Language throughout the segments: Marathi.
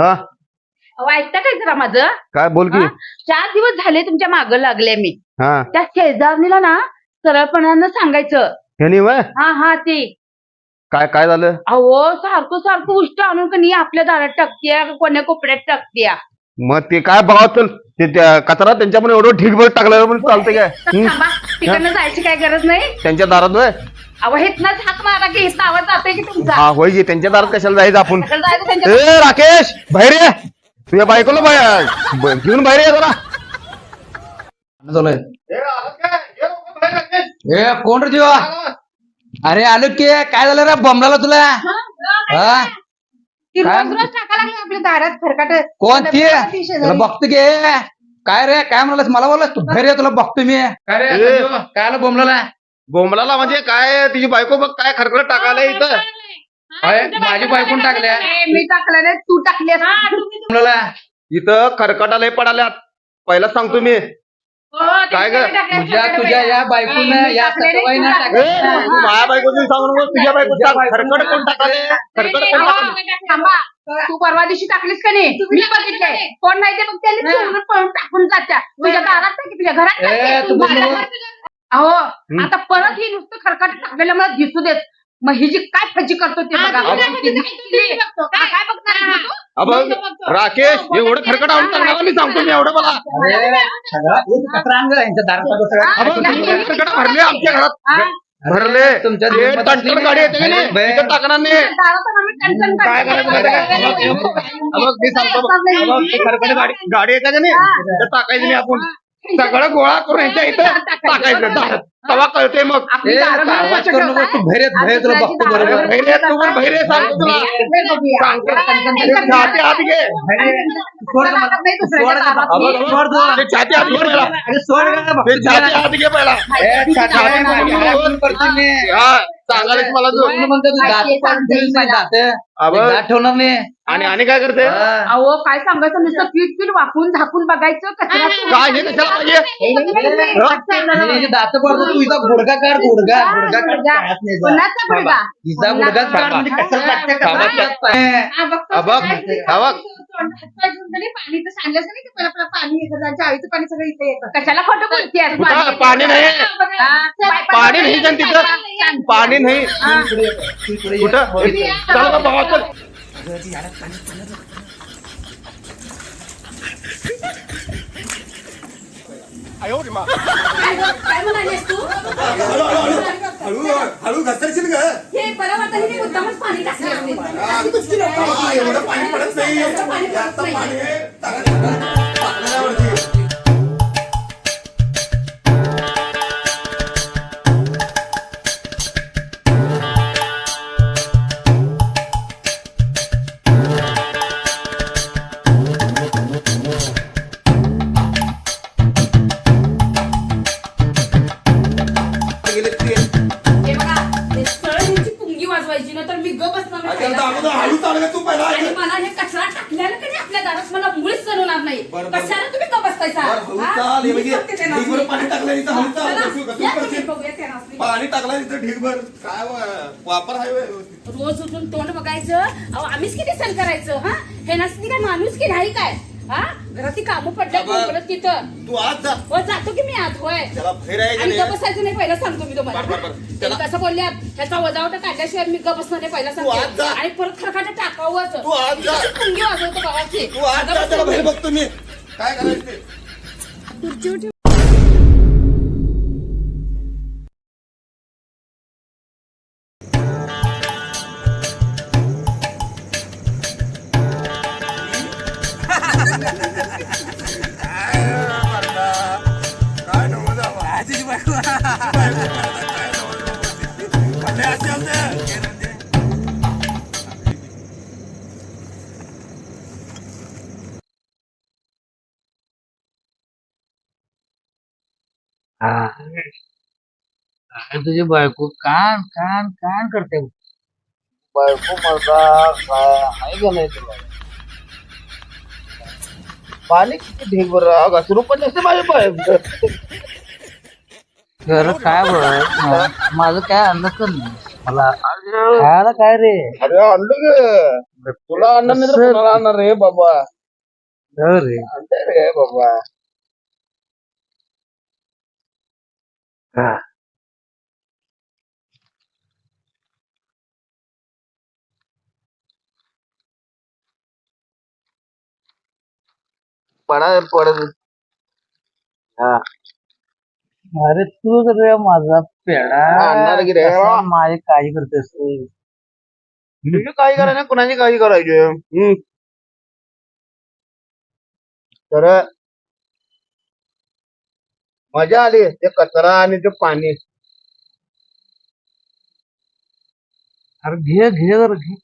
हा? अहो, ऐकता काय जरा माझं? काय बोल की. हा? चार दिवस झाले तुमच्या मागं लागले मी. हा. त्या शेजारणीला ना सरळपणानं सांगायचं. ह्यानी वय? हा हा ते. काय काय झालं? अहो सारखं सारखं उष्ट आणून कणी आपल्या दारात टाकत्या कोण्या कोपड्यात टाकत्या? मग ते काय चल ते त्या कचरा त्यांच्या पण एवढं ठीकभर टाकलं पण चालतंय काय? तर हं? थांबा. तिकडनं जायची काय गरज नाही? त्यांच्या दारात वय? अहो हेतनच हात मारा की हेतनं आवाज जातोय की तुमचा? हा होय की त्यांच्या दारात कशाला जायचं आपण? कशाला जायचं त्यांच्या ए राकेश बाहेर ये. तुझ्या बायकोला बाहेर. ब- घेऊन बाहेर ये जरा. ए कोण रे जीवा अरे आलो की काय झालं रे? बमलाला तुला? हा ती काय? रोज रोज टाका लागली आपल्या दारात खरकाट कोण ती? ती शेजारी. तुला बघतो की काय रे? काय म्हणालास? मला बोललास? तू घरी ये, तुला बघतो मी. काय रे? ए. संजू, काय आलं बोमलाला बोंबलाला म्हणजे काय तिची बायको बघ काय खरखर टाकायला इथं. अय, माझी बायकून टाकल्या मी टाकलं नाही तू टाकली इथं खरकटाला पडाल्यात पहिला सांगतो मी काय ग? तुझ्या तुझ्या या बायकून या सटवाईनं ए, टाकल्या. तू माझ्या बायकोची सांगू नको तुझ्या बायको खरकट कोण टाकाले खरकट कोण टाकाले थांबा. तू परवा दिवशी टाकलीस का नाही? मी बघितलंय. कोण नाही? ते मग त्यांनी चोरून पळून टाकून जात्या. तुझ्या दारात नाही की तुझ्या घरात ए. तू अहो आता परत ही नुसतं खरकट टाकलेलं मला दिसू देत. मग ही जी काय फजी करतो ते बघा. तू हा, काय बघणार आहेस तू? अबघ राकेश एवढं खरकट आणून टाकणार मी सांगतो मी एवढं किती खरकट भरले आमच्या घरात. हा? भरले. तुमच्या ते टंटन गाडी येते की नाही? बे. तिथं टाकणार नाही. दारात आम्ही टणटण काय करायचं? माहिती आहे. का? मी सांगतो बघ. ते खरकट गाडी गाडी येते का नाही? तिथं टाकायची नाही आपण. सगळं गोळा करून यांच्या इथं. टाकायचं. तेव्हा कळते मग. आपली दारं करू नको, तू बघतो बरोबर. तू पण बहिरे सांगतो. तुला सांगतो. ते छाती आत घे. सोड का मला? सोड का मला? अबघ, अबघ, सोड तू. ते छाती आत घे पहिला. अरे सोड का बघ. ते छाती आत घे पहिला. ए, छाती आहे ना, मला फोन करतो मी. हा. सांगायला मला तू. कोण म्हणतो तू दात पाडून ठेवीस नाही, दात. अबघ. दात ठेवणार नाही. आणि आणि काय करते? हा. अहो काय सांगायचं? नुसतं पीठ पीठ वाकून झाकून बघायचं कचरा काय हे कशाला पाहिजे हे. जे दात पडतो तू इथं गुडगा काढ गुडगा गुडगा काढ गुडगा. पायात नाही जा. कोणाचा काढ म्हणजे? थांबा. अबघ अबघ पाणी तर सांगायचं नाही की मला पाणी पाणी सगळं इथे येतं. कशाला खोटं बोलतेस कुठं? पाणी नाही. पाणी नाही का तिथं. पाणी नाही. कुठं? चल का बघा चल काय म्हणालीस तू? हळू हळू घसरशील ग. हे बरं वाटतं हे मुद्दामच पाणी टाकले असते. हा, एवढं पाणी पडत नाही पाणी पडत आता नाही. पाणी आहे, वाजवायची ना तर मी ग बसणार नाही अगं, हळू चाल ग तू पहिला आणि मला हे कचरा टाकल्यानं कधी आपल्या दारात मला मुळीच होणार नाही बरं, बरं. कशाला तुम्ही ग बसतायसा बरं, हळू हा? चाल हे मी म्हणजे बघते त्यांना. ढीगभर पाणी टाकलं इथं हळू चाल चला, कसं- कसं या तुम्ही करशील? बघूया त्यांना. पाणी टाकलं इथं ढीगभर काय वा- वापर आहे व्यवस्थित रोज उठून तोंड बघायचं अहो आम्हीच किती सण करायचं हा हे नसती काय माणूस की नाही काय हा? घरात कामं पडल्या बाबा. परत तिथं. तू आज जा. हो जातो की मी आत होय. त्याला नाही? बसायचं नाही पहिला सांगतो मी तुम्हाला. बरं, बरं, बरं. त्यांनी त्याला- कसं बोलल्या त्याचा वजावट काढल्याशिवाय मी गप बसणार नाही पहिला तू आज सांगतो. जा. आणि परत खरखाट टाकावंच. तू आज जा. मी पुंगी वाजवतो गावाची तू आज जा त्याला बाहेर बघतो मी. काय करायचं ते तुझी बायको कान कान कान करते. बायको माझा काय आहे का तुला? पाणी किती ढेगभर घसरू पण नसते माझे पाय. खरं काय बरं माझं काय अंदाज नाही. मला खायला काय रे? अरे आणलं ग. तुला आणणार नाही तर कोणाला आणणार रे बाबा? रे. आणते रे बाबा. पडा पडत हा. अरे तू रे माझा पेडा आणणार की रे? कसा माझी काळजी करतेस तू? तुझी काळजी करायची कुणाची काळजी करायची? हम्म. तर मजा आली ते कचरा आणि ते पाणी. अरे घे घे जरा घे.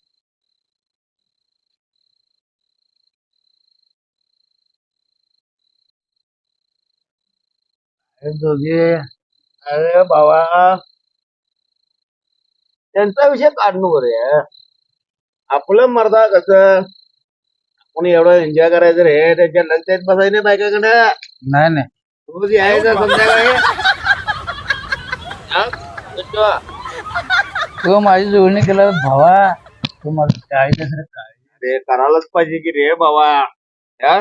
दोघे. अरे बाबा त्यांचा विषय काढणं बरे आपलं मर्दा कसं? आपण एवढं एन्जॉय करायचं रे त्यांच्या लक्षात बसायचं नाही बायकाकडे. नाही नाही. रोज यायचं संध्याकाळी. हा? तू माझी जोडणी केला भावा तू मला काळजी कसं रे काळजी अरे करायलाच पाहिजे की रे बाबा हा?